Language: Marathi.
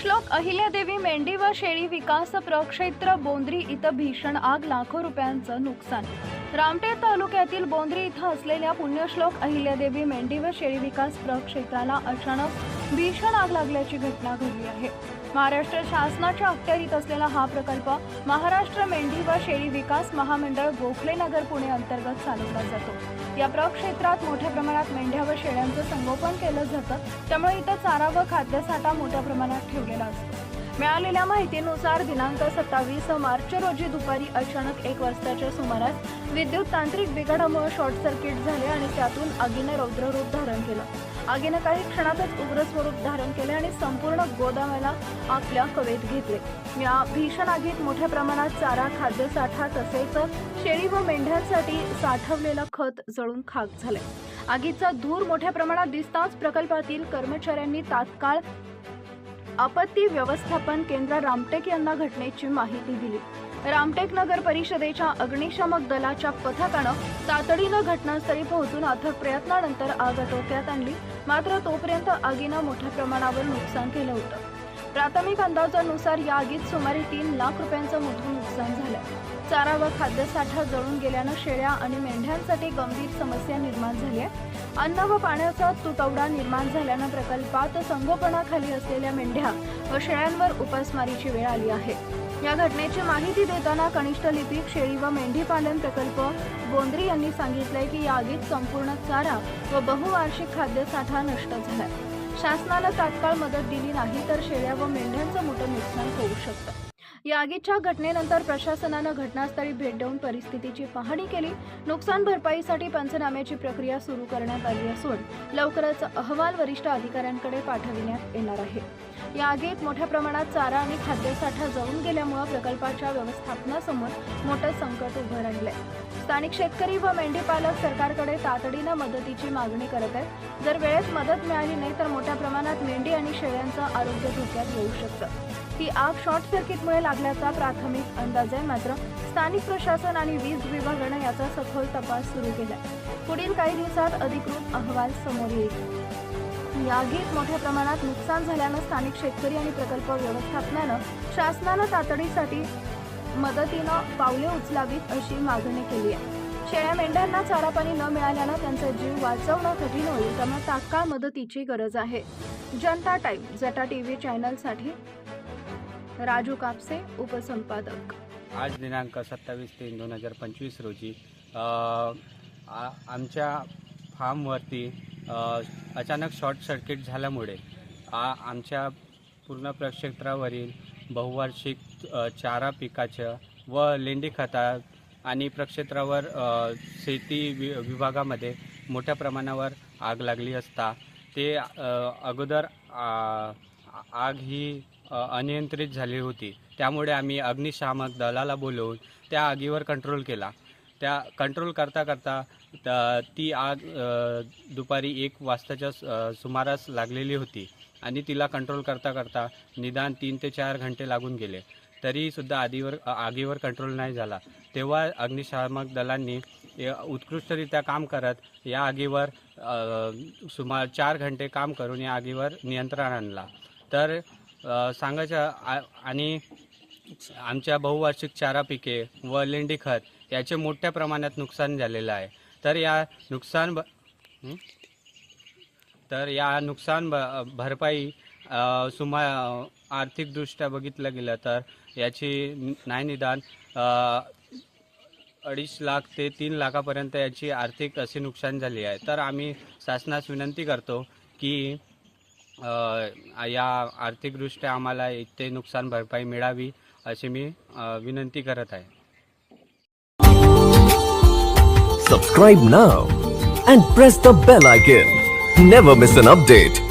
श्लोक अहिल्यादेवी मेंढी व शेळी विकास प्रक्षेत्र बोंद्री इथं भीषण आग लाखो रुपयांचं नुकसान. रामटेक तालुक्यातील बोंद्री इथं असलेल्या पुण्यश्लोक अहिल्यादेवी मेंढी व शेळी विकास प्रक्षेत्राला अचानक भीषण आग लागल्याची घटना घडली आहे. महाराष्ट्र शासनाच्या अखत्यारीत असलेला हा प्रकल्प महाराष्ट्र मेंढी व शेळी विकास महामंडळ गोखले नगर पुणे अंतर्गत चालवला जातो. या प्रक्षेत्रात मोठ्या प्रमाणात मेंढ्या व शेळ्यांचं संगोपन केलं जातं. त्यामुळे इथं चारा व खाद्यसाठा मोठ्या प्रमाणात ठेवलेला असतो. मिळालेल्या माहितीनुसार दिनांक सत्तावीस मार्च रोजी दुपारी अचानक एक वाजताच्या सुमारास विद्युत तांत्रिक बिघाडामुळे शॉर्ट सर्किट झाले आणि त्यातून आगीने रौद्ररूप धारण केलं. आगीनं काही क्षणातच उग्र स्वरूप धारण केले आणि संपूर्ण गोदामाला आपल्या कवेत घेतले. या भीषण आगीत मोठ्या प्रमाणात चारा खाद्यसाठा तसेच शेळी व मेंढ्यांसाठी साठवलेलं खत जळून खाक झाले आगीचा धूर मोठ्या प्रमाणात दिसताच प्रकल्पातील कर्मचाऱ्यांनी तात्काळ आपत्ती व्यवस्थापन केंद्र रामटेक यांना घटनेची माहिती दिली. रामटेक नगर परिषदेच्या अग्निशामक दलाच्या पथकानं तातडीनं घटनास्थळी पोहोचून अथक प्रयत्नानंतर आग आटोक्यात आणली. मात्र तोपर्यंत आगीनं मोठ्या प्रमाणावर नुकसान केलं होतं. प्राथमिक अंदाजानुसार या आगीत सुमारे तीन लाख रुपयांचं मोठं नुकसान झालं. चारा व खाद्यसाठा जळून गेल्यानं शेळ्या आणि मेंढ्यांसाठी गंभीर समस्या निर्माण झाली आहे. अन्न व पाण्याचा तुटवडा निर्माण झाल्यानं प्रकल्पात संगोपनाखाली असलेल्या मेंढ्या व शेळ्यांवर उपासमारीची वेळ आली आहे. या घटनेची माहिती देताना कनिष्ठ लिपिक शेळी व मेंढी पालन प्रकल्प बोंद्री यांनी सांगितलंय की या आगीत संपूर्ण चारा व बहुवार्षिक खाद्यसाठा नष्ट झालाय शासनानं तात्काळ मदत दिली नाही तर शेळ्या व मेंढ्यांचं मोठं नुकसान होऊ शकतं. या आगीच्या घटनेनंतर प्रशासनानं घटनास्थळी भेट देऊन परिस्थितीची पाहणी केली. नुकसान भरपाईसाठी पंचनाम्याची प्रक्रिया सुरू करण्यात आली असून लवकरच अहवाल वरिष्ठ अधिकाऱ्यांकडे पाठविण्यात येणार आहे. या आगीत मोठ्या प्रमाणात चारा आणि खाद्यसाठा जळून गेल्यामुळे प्रकल्पाच्या व्यवस्थापनासमोर मोठं संकट उभं राहिलंय. स्थानिक शेतकरी व मेंढीपालक सरकारकडे तातडीनं मदतीची मागणी करत आहेत. जर वेळेत मदत मिळाली नाही तर मोठ्या प्रमाणात मेंढी आणि शेळ्यांचं आरोग्य धोक्यात येऊ शकतं. ही आग शॉर्ट सर्किटमुळे लागल्याचा प्राथमिक अंदाज आहे. मात्र स्थानिक प्रशासन आणि वीज विभागानं याचा सखोल तपास सुरू केला पुढील काही दिवसात अधिकृत अहवाल समोर येईल. या आगीत मोठ्या प्रमाणात नुकसान झाल्यानं स्थानिक शेतकरी आणि प्रकल्प व्यवस्थापनानं शासनानं तातडीसाठी मदतीनं पावले उचलावीत अशी मागणी केली आहे. शेळ्या मेंढ्यांना चारा पाणी न मिळाल्यानं त्यांचा जीव वाचवणं कठीण होईल त्यामुळे तात्काळ मदतीची गरज आहे. जनता टाईम जटा टी व्ही चॅनलसाठी राजू कापसे उपसंपादक. आज दिनांक सत्तावीस तीन दोन हजार पंचवीस रोजी आ- आमच्या फार्मवरती अचानक शॉर्ट सर्किट झाल्यामुळे आ आमच्या पूर्ण प्रक्षेत्रावरील बहुवार्षिक चारा पिकाचं व लेंडी खता आणि प्रक्षेत्रावर शेती वि विभागामध्ये मोठ्या प्रमाणावर आग लागली असता ते अगोदर आ, आग ही अनियंत्रित झाली होती. त्यामुळे आम्ही अग्निशामक दलाला बोलवून त्या आगीवर कंट्रोल केला. त्या कंट्रोल करता करता त- ती आग दुपारी एक वाजताच्या सुमारास लागलेली होती आणि तिला कंट्रोल करता करता निदान तीन ते चार घंटे लागून गेले. तरीसुद्धा आधीवर आगीवर कंट्रोल नाही झाला. तेव्हा अग्निशामक दलांनी उत्कृष्टरित्या काम करत या आगीवर सुमार चार घंटे काम करून या आगीवर नियंत्रण आणला. तर सांगायच्या सांगायचं आ- आणि आमच्या बहुवार्षिक चारा पिके व लेंडी खत याचे मोठ्या प्रमाणात नुकसान झालेलं आहे. तर या नुकसान ब तर या नुकसान ब भरपाई सुमा आर्थिकदृष्ट्या बघितलं गेलं तर याची न- नाही निदान अडीच लाख ते तीन लाखापर्यंत याची आर्थिक असे नुकसान झाली आहे. तर आम्ही शासनास विनंती करतो की या आर्थिकदृष्ट्या आम्हाला इतके नुकसान भरपाई मिळावी अशी मी विनंती करत आहे. सबस्क्राईब ना and press the bell icon never miss an update